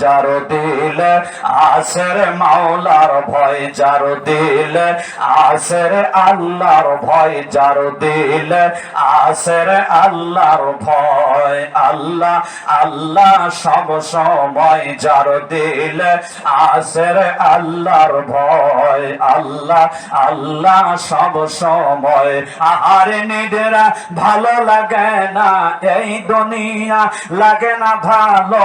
যার দিল, আসের মাওলার ভয় যার দিল, আসের আল্লাহর ভয় যার দিল, আসের আল্লাহর ভয় আল্লাহ আল্লাহ সব সময় যার দিল, আসের আল্লাহর ভয় আল্লাহ আল্লাহ সব সময়। ভালো লাগে না এই দুনিয়া, লাগে না ভালো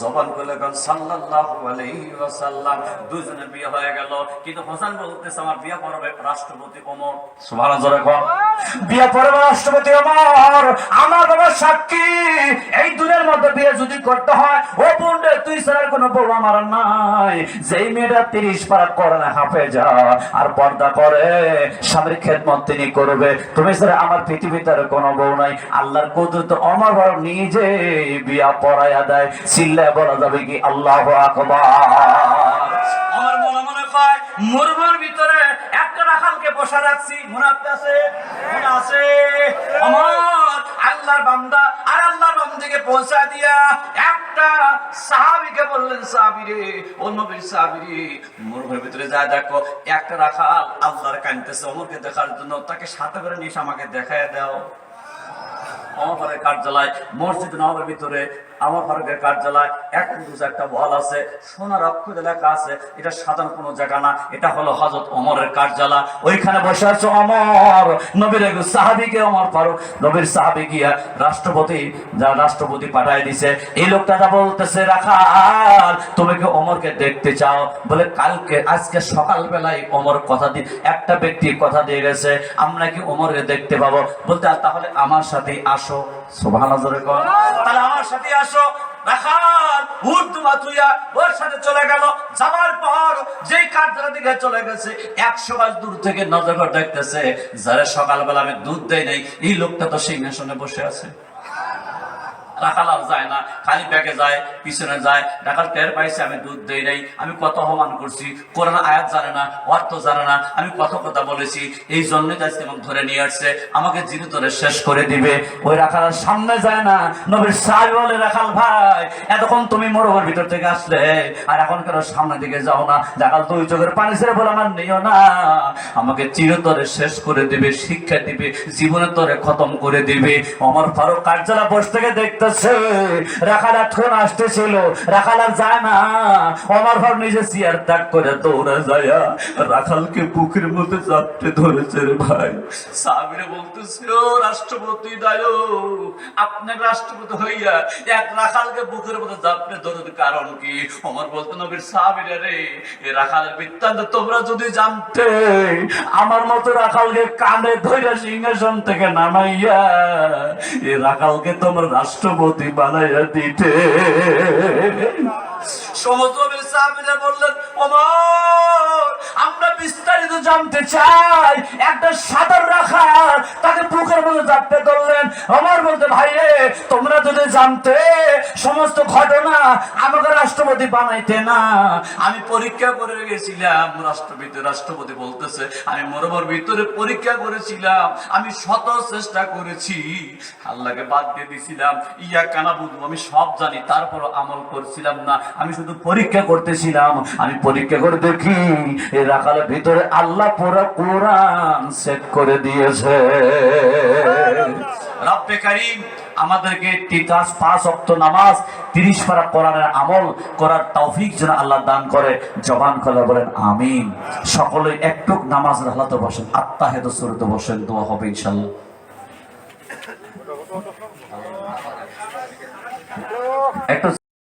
জবান করলে এখন সাল্লাল্লাহু আলাইহি ওয়াসাল্লাম। দুজনে বিয়ে হয়ে গেল। কিন্তু হোসেন বলতেছে, আমার বিয়ে করবে রাষ্ট্রপতি ওমর। জোরে বিয়ে পড়বে রাষ্ট্রপতি ওমর। আমার বাবা সাক্ষী। এই দুনের মধ্যে বিয়ে যদি করতে হয় ও পন্ডে তুই ছাড়া কোনো বউ আমার নাই। যেই মেয়েটা তিরিশ পারা করে না হাফে যা আর পর্দা করে, স্বামীর খেদমত তিনি করবে। তুমি ছাড়া আমার পৃথিবীতে আর কোনো বউ নাই। আল্লাহর কুদরত অমর বড় নিজে বিয়া পড়াইয়া দেয়। চিল্লায় বলা যাবে কি, আল্লাহ আকবার। আমার মনে মনে কয় মুরমুর ভিতরে একটা রাখালকে বসা রাখছি। মনে আছে? মনে আছে? আমার আল্লাহর বান্দা পৌঁছা দিয়া একটা সাহাবিকে বললেন, সাহাবিরে অন্য নবীর সাহাবী রে ভিতরে যা দেখো, একটা রাখাল আল্লাহর কানতেছে অমরকে দেখার জন্য তাকে সাথে করে নিয়ে আমাকে দেখায় দাও। আমার ফারুকের কার্যালয়, মসজিদ ভিতরে আমার ফারুকের কার্যালয়, এক একটা বল আছে, সোনার অক্ষর লেখা আছে, এটা সাধারণ কোনো জায়গা না, এটা হলো হজরত অমরের কার্যালয়। ওইখানে বসে আছে অমর নবীর সাহাবিকে অমর ফারুক? নবীর সাহাবি গিয়া রাষ্ট্রপতি, যা রাষ্ট্রপতি পাঠায় দিছে, এই লোকটা যা বলতেছে, রাখাল, তুমি কি অমরকে দেখতে চাও? বলে, কালকে, আজকে সকালবেলায় অমর কথা দিয়ে একটা ব্যক্তি কথা দিয়ে গেছে, আমরা কি অমরকে দেখতে পাবো? বলতে তাহলে আমার সাথে আসো। সুবহানাল্লাহ, জোরে কর। তাহলে আমার সাথে আসো। চলে গেল। যাবার পর চলে গেছে, একশো গাছ দূর থেকে নজর দেখতেছে, যারা আমি দুধ দেয় নাই, এই লোকটা তো সিংহাসনে বসে আছে। রাখাল আর যায় না, খালি ব্যাগে যায়, পিছনে যায়। রাখাল টের পাইছে, আমি দুধ দেই নাই, আমি কত অপমান করছি কোরআন আয়াত জানে না অর্থ জানে না, আমি কত কথা বলেছি, এই জন্য আজকে আমাকে ধরে নিয়ে আসছে, আমাকে যিনি ধরে শেষ করে দিবে। ওই রাখাল আর সামনে যায় না, নবীর সাহেব বলে, রাখাল ভাই, এতক্ষণ তুমি মরুভূমির ভিতর থেকে আসলে, আর এখন কেন সামনের দিকে যাও না? রাখাল, তুই চোখের পানি ছেড়ে বলে, আমার নিও না, আমাকে চিরতরে শেষ করে দিবে, শিক্ষা দিবে জীবনের তরে খতম করে দিবে। আমার ফারুক কার্যালয় বসে থেকে দেখতেছে রাখালা ঠোন আসতেছিল। আর যায় না। আমার ভাব নিজে চেয়ার ত্যাগ করে দৌড়া যায়। রাখালকে বুকের মধ্যে চাপটে ধরেছে রে ভাই। সাবিরে বলতেছে ও রাষ্ট্রপতি দায় আপনার রাষ্ট্রপতি হইয়া এক রাখালকে বুকের মধ্যে চাপটে ধরার কারণ কি? আমার বলতে নবীর সাবিরে রে, এ রাখালের বৃত্তান্ত তোমরা যদি জানতে, আমার মতো রাখালকে কানে ধইরা সিংহাসন থেকে নামাইয়া, এ রাখালকে তোমার রাষ্ট্রপতি বানাইয়া দিতে। আমরা বিস্তারিত জানতে চাই, একটা সাদর রাখাল তাকে বুকের মধ্যে চাপতে ধরলেন আমার বলতে, ভাই তোমরা যদি জানতে, সমস্ত ঘটনা আমাকে রাষ্ট্রপতি বানাইতে না। আমি পরীক্ষা করে গেছিলাম, রাষ্ট্রপতি রাষ্ট্রপতি বলতেছে, আমি মরবর ভিতরে পরীক্ষা করেছিলাম, আমি শত চেষ্টা করেছি। আল্লাহকে বাদ দিয়ে দিছিলাম, ইয়া কানা বুঝব আমি সব জানি, তারপর আমল করছিলাম না, আমি শুধু পরীক্ষা করতেছিলাম। আমি পরীক্ষা করে দেখি এই রাখালের ভিতরে আল্লাহ পুরো কোরআন সেট করে দিয়েছে। রব্বে কারিম, আমাদেরকে তিতাস পাঁচ অক্ত নামাজ, তিরিশ পারা কোরআনের আমল করার তৌফিক যেন আল্লাহ দান করে। জবান খোলা বলেন, আমিন। সকলে একটু নামাজ রাহলাতে বসেন আত্মা হেদ সুরতে বসেন, দোয়া হবে ইনশাল্লাহ একটু